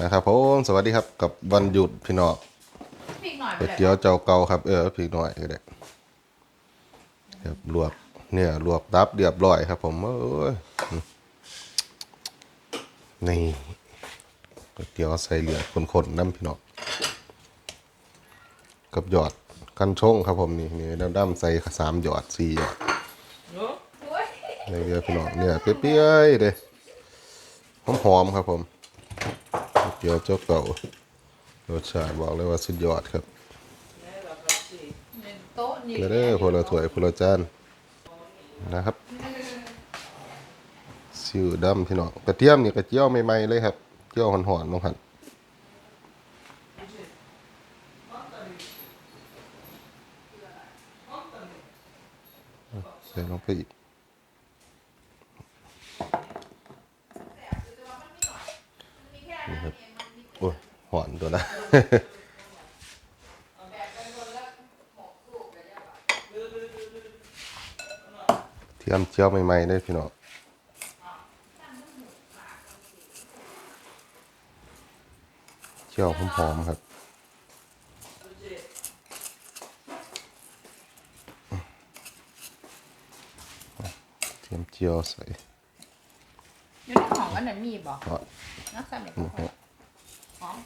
นะครับผมสวัสดีครับกับวันหยุดพี่น้องพริกหน่อยไปก๋วยเลยเตี๋ยวเจ้าเก่าครับเออพริกหน่อยก็ได้ครับลวกเนี่ยลวกตับเรียบร้อยครับ ผมเอ้ยนี่ก๋วยเตี๋ยวใส่เหลือคนๆน้ำพี่น้องกับหยอดกันชงครับผมนี่นี่ดำๆใส่สามหยอดสี่หยอดอุ๊ยนี่เดียวพี่น้องเนี่ยเปรี้ยวๆเลยหอมๆครับผม ก๋วยเตี๋ยวเจ้าเก่ารสชาติบอกเลยว่าสุดยอดครับเด้อพลถ้วยพลจานนะครับซิวดำพี่น้องกระเทียมนี่กระเจียวใหม่ๆเลยครับเจียวหอนๆลงหันใส่ลงไปอีกนี่ครับ โอ้ยหอนตัวนะเทียมเจียวใหม่ๆได้พี่น้องเจียวหอมๆครับเทียมเจียวใส่อยู่ในของอันนั้นมีบ่หอดนักสมัยหมูก่อนหอม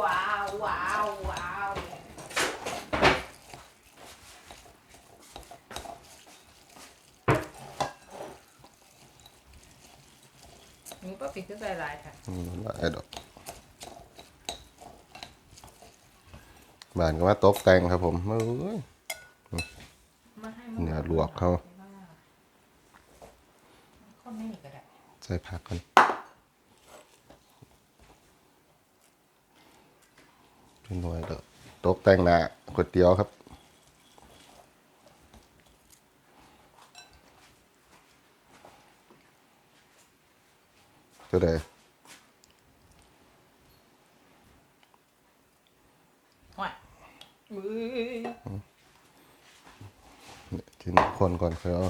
ว้าวว้าวว้าวหนูป้าปิดก็ใจลายค่ะอืมว่าไอ้ดอกบ้านก็ว่าตกแต่งครับผมเอ้ยมาให้เนื้อลวกเขาคนไม่มีก็ได้ใส่ผักกันเป็นหน่วยเด้อตก แต่งหน้าก๋วยเตี๋ยวครับ ตัวใดห่วยอุ้ยทีนี้คนก่อนค่อยเอา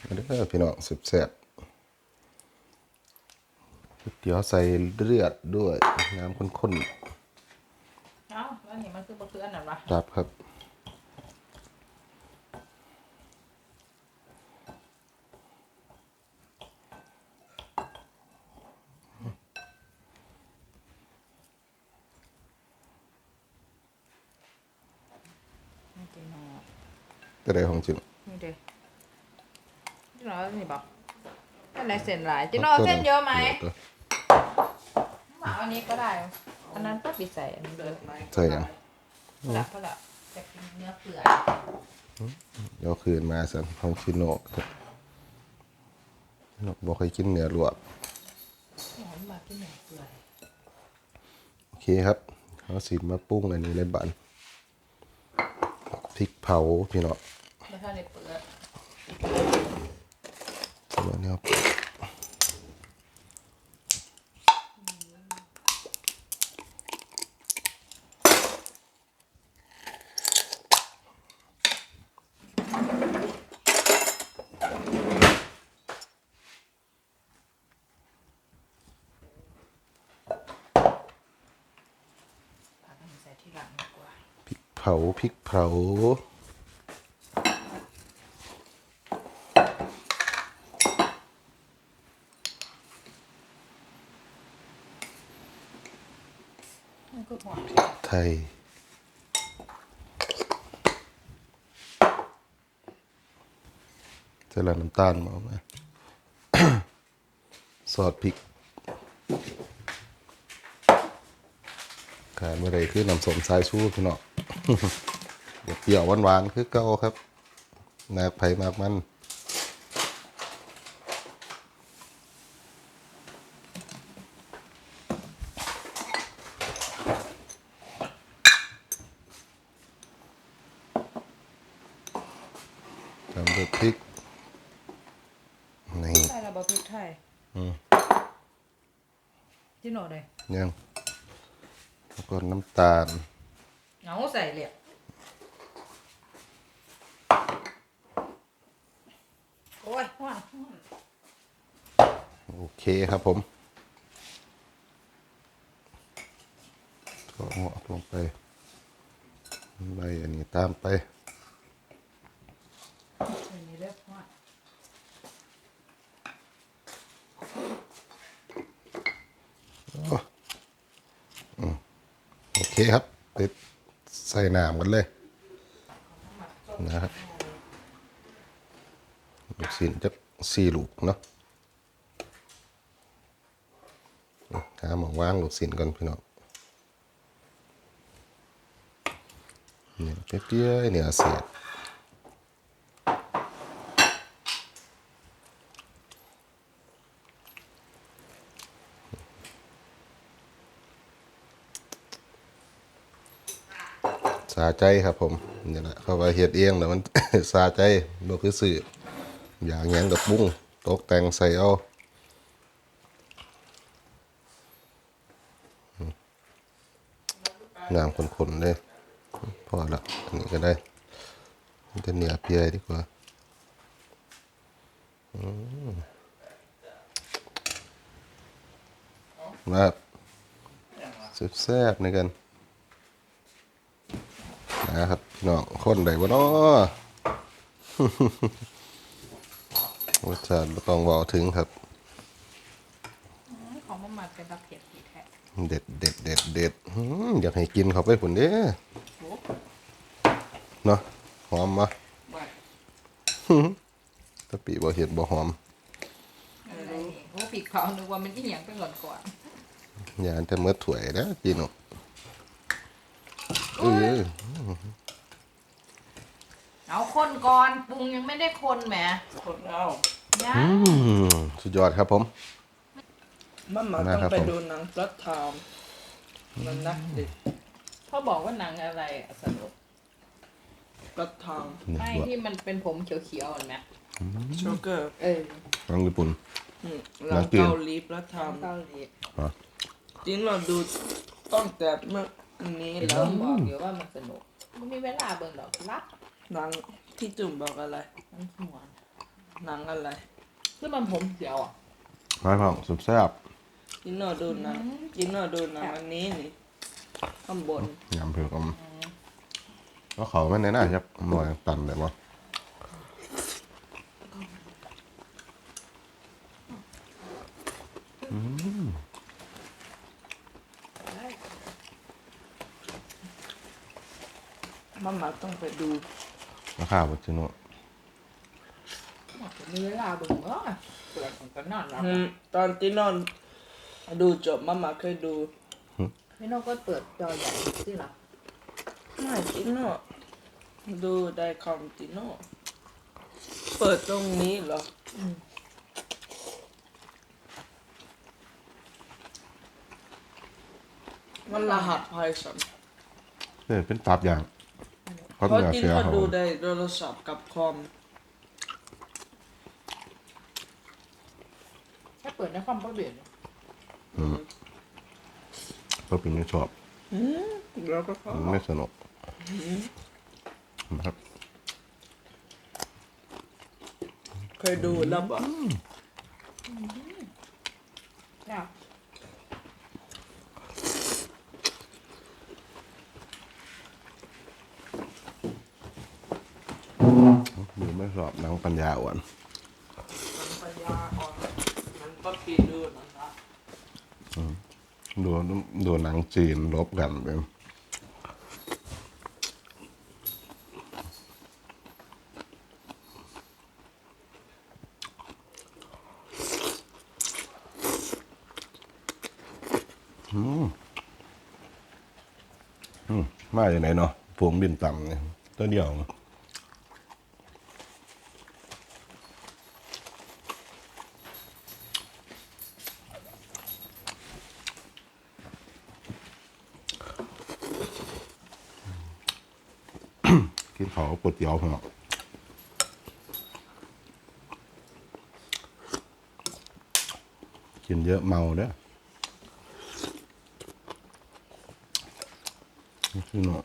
เอาเด้อพี่น้องสุดแซ่บก๋วย เตี๋ยวใส่เลือดด้วยน้ำข้นเอ้าแล้วนี่มันคือบ่คืออันนั้นวะๆรับครับ นี่จีนอตัวใดของจิ๋มนี่เด้จีนอนี่บอกอันไหนเส้นหลายจีนอเส้นเยอะไหมตัวหมา อันนี้ก็ได้ อันนั้นก็ปิดใส่อันนี้เลยใส่หยังพอละพอละจะกินเนื้อเปื่อยเดี๋ยวคืนมาสันของชิโนะครับนกบอกให้กินเนื้อลวกหอมมากินเนื้อเปื่อยโอเคครับเขาสิมาปรุงอันนี้เลยบันพริกเผาพี่น้อง ไม่ใช่ในเปื่อย สำหรับเนี้ยผักอันนี้ใส่ที่หลังดีกว่า พริกเผา พริกเผามันก็หอมไทยเจริญน้ำตาลมาไหมซอสพริกขาดเมื่อไรคือน้ำสมสายชูพี่น้อง เปรี้ยวหวานๆคือเก่าครับนากไผ่มากมันตามด้วยพริกนี่ใส่ระเบิดพริกไทยอืมจีนอเลยยังแล้วก็น้ำตาล เอาใส่เลยโอ้ อ้ยว้าว โอเคครับผมก็เหาะลงไปไล่อันนี้ตามไปโอเคครับไปใส่น้ำกันเลยนะครับลูกศิลจะสี่ลูกเนาะหาหมอง ว่างลูกศิลก่อนพี่น้องเนี่ยเปรี้ยวๆเนี่ยเสียดสาใจครับผมนี่แหละเขาว่าเฮ็ดเองแต่มันสาใจบ่คือสื่ออย่างหยังกับปุ้งตกแต่งใส่เอา งามคนๆเลยพอละอันนี้ก็ได้จะเหนียเปียดีกว่ามาแซ่บๆในกันนะครับพี่น้องคนใดบ่เนาะรสชาติต้องบอกถึงครับ ของมันมาเป็นตะเพียบดีแท้ เด็ดเด็ดเด็ดเด็ดอื้ออยากให้กินเขาไปผุนเด้โอ้เนาะหอมมาบ้าตะปีบ่เห็ดบ่หอมอะไรนี่โอ้ปีกเขานึกว่ามันอีหยังไปก่อนก่อนอย่าจะเมื่อถ้วยแล้วกินเนาะเออเอาคนก่อนปรุงยังไม่ได้คนแหมคนเอายัอืงมสุดยอดครับผม มันมานะต้องครับไปผม ดูหนังพลัดไทม์มันนักเด็กเขาบอกว่าหนังอะไรอะสนุกพลัดไทม์นี่ไม่ว่าที่มันเป็นผมเขียวๆเห็นไหมโชเกอร์เออทางญี่ปุ่น อืมหนัหลังงจีน เกาหลีพลัดไทม์เกาหลีอะจริงเราดูต้องแต่เมื่ออันนี้เห็นแล้ต้วองบอกอยู่ว่ามันสนุกมันมีเวลาเบิ่งดอกรับหนังที่จุ่มบอกอะไร มันหัวหนังอะไร คือมันผมเขียวอะมาพ่องสุดแซ่บ จินโนดูหนังจินโนดูหนังอันนี้นี่ข้างบนยำเผือกอมก็เขาไม่แน่น่าจะหน่อยตันเลยมั้งมันมาต้องไปดูราคาบัจิโนมีเวลาเบิ่งเออเปิดมันก็นอนแล้วอืมตอนจินโน ดูจบมามาเคยดูพี่น้องก็เปิดจอใหญ่สิล่ะไม่จินโนดูได้คอมจินโนเปิดตรงนี้เหรออืมมันรหัสไพสันเนี่ยเป็นตับอย่างเขาเพราะอยากจินเสียโนเขาดูได้โทรศัพท์กับคอมแค่เปิดในความก็เดือดเขาเป็นไม่ชอบแล้วก็พอมันไม่สนุกนะครับ เคยดูแล้วบอกจ้าดูไม่ชอบหนังปัญญาอ่อนมันปัญญาอ่อนมันก็ปีดูนั่นนะ ดูดูหนังจีนลบกันไปอืมอืมมาจากไหนเนาะพวงบินต่ำเนี่ยตัวเดียว กินข้าวก๋วยเตี๋ยวเหรอกินเยอะเมาเด้อนี่คือเนาะ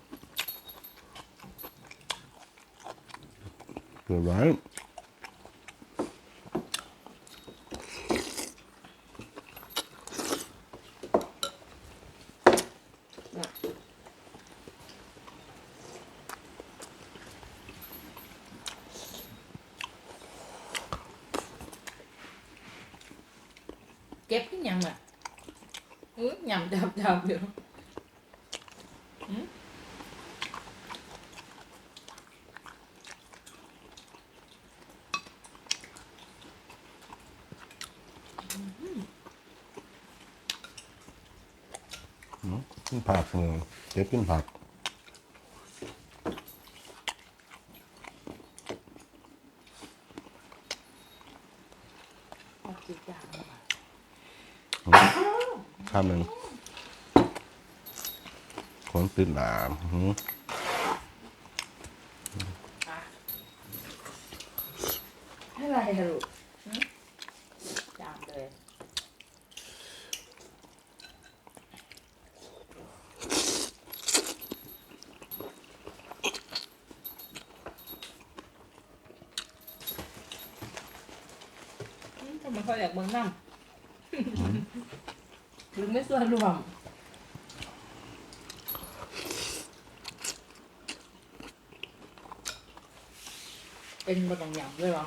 เกิดไร เก็บขึ้นยังอะอื้อยำจับจับเดี๋ยวขึ้นผักเออเก็บขึ้นผัก เอาจีจางมา ข้ามหนึ่งคนตื่นหนามหืมอะไรอะลูกหึจางเลยอืมทำไมเขาอยากเมืองน้ำ หรือไม่ส่วนรวมเป็นบะตองยำด้วยหรอ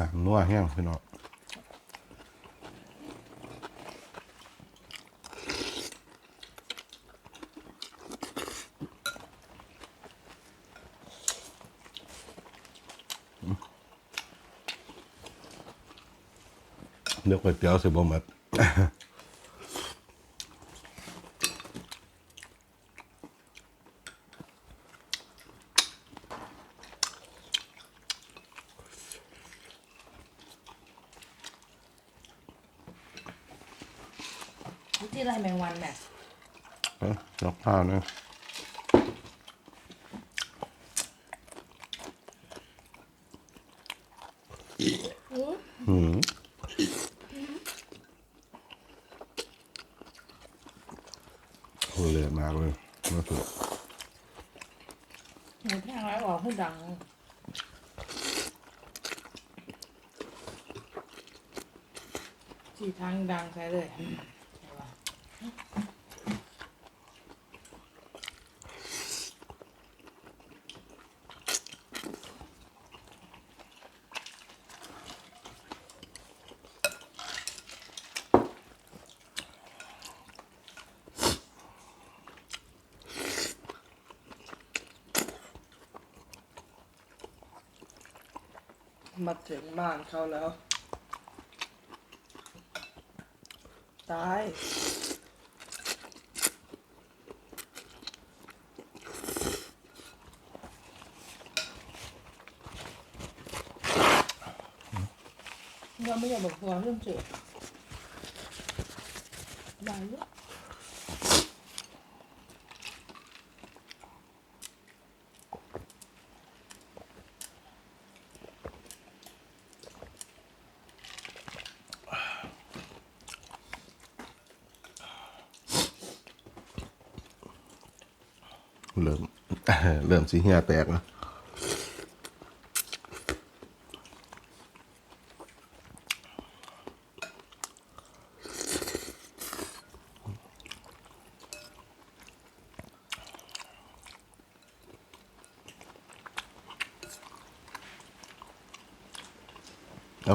หนักนัวแห้งพี่น้องเดี๋ยวก๋วยเตี๋ยวสิบ่หมด ที่ไรแมงวันเนี่ยเอ้ยยกข้าวนะหืมโหเละมากเลยมาสุดหนูแท่งแล้วบอกให้ดังสี่ทางดังใช่เลยใช่ปะ มาถึงบ้านเขาแล้ว ตาย ไม่อยากบอกตัวเรื่องเจ็บได้เยอะเริ่ม เริ่มสีเหียแตกแล้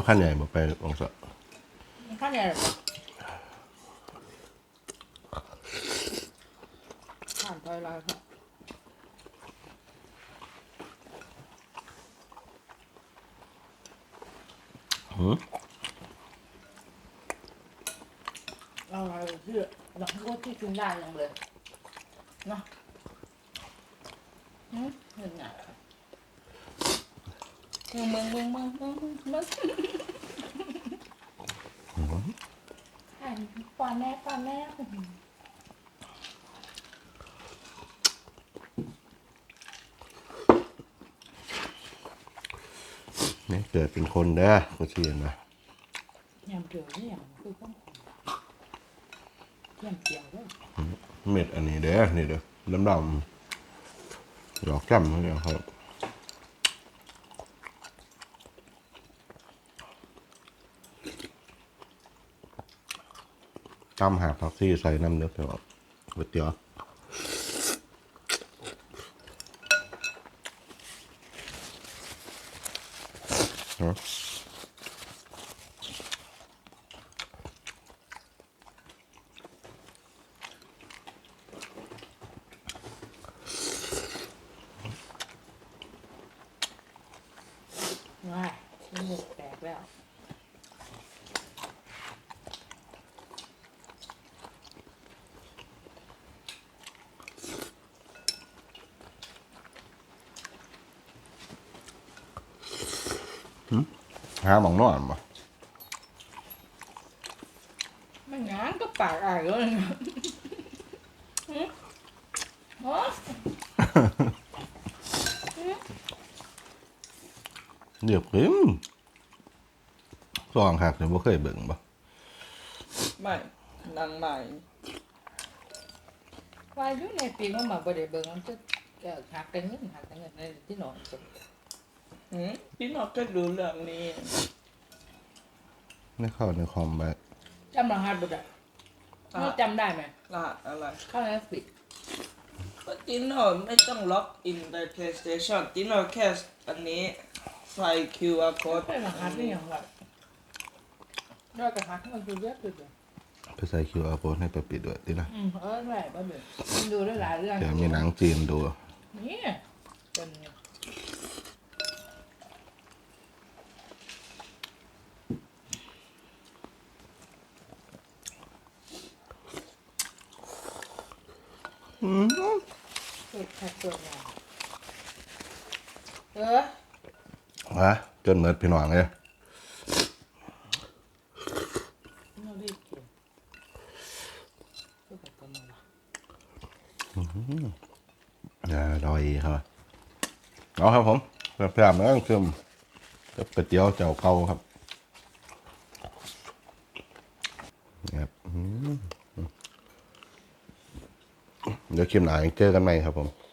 ขั้นใหญ่บอกไปองศะข้าวเหนียวเหรอผ่านไปแล้วค่ะหืมเราอะไรเพื่อเราก็ที่กินได้ยังเลยเนาะอืมเห็นไงเมืองเมืองเมืองเมืองเมืองเมืองอ่า นปอนแม่ปอนแม่นี่เกิดเป็นคนเด้อก็เชียนะยำเดือดนี่ยคือต้องเยี่ยมเจียวด้วยเม็ดอันนี้เด้อนี่เด้อดำดำๆดอกจ้ำเขาเนี่ยครับ ตำหาผักซี่ใส่น้ำเนื้อเปล่าก๋วยเตี๋ยวฮะ ว้ายชิ้นหมูกแตกแล้ว หาหมองนอนบ่ไม่งั้นก็ปากอ่ายเลยนะหืมโอ้เดี๋ยวพิมซองหักเดี๋ยวบ่เคยเบิ่งบ่ไม่นางใหม่วายุในปีมันมาบ่ได้เบิ่งมันจะเกิดหักกันเงินหักกันเงินในที่นอน จบหืมพี่น้องก็ดูเรื่องนี้ไม่เข้าในคอมไปจำรหัสบ่ได้เราจำได้ไหมรหัสอะไรเข้าในฟิกก็ติโน่ไม่ต้องล็อกอินใน PlayStation ติโน่แค่อันนี้ใส่ QR โค้ด code เป็นรหัสนี่อย่างไรเรากับหักมันดูเยอะสุดเลยไปใส่ QR code ให้ไปปิดด้วยตินะอืมเออไม่บ่เบื่อมันดูได้หลายเรื่องเดี๋ยวมีหนังจีนดูนี่เป็น เกิดแค่เกิดมาเออฮะจนเหมือนพี่น้องเลยเรารีบกินเพื่อกับตัวมันละอย่อยครับเอาครับผมเพื่อนๆแล้วคือกับก๋วยเตี๋ยวเจ้าเก่าครับ ครับอืมเดี๋ยวคลิปหน้ายังเจอกันใหม่ครับผม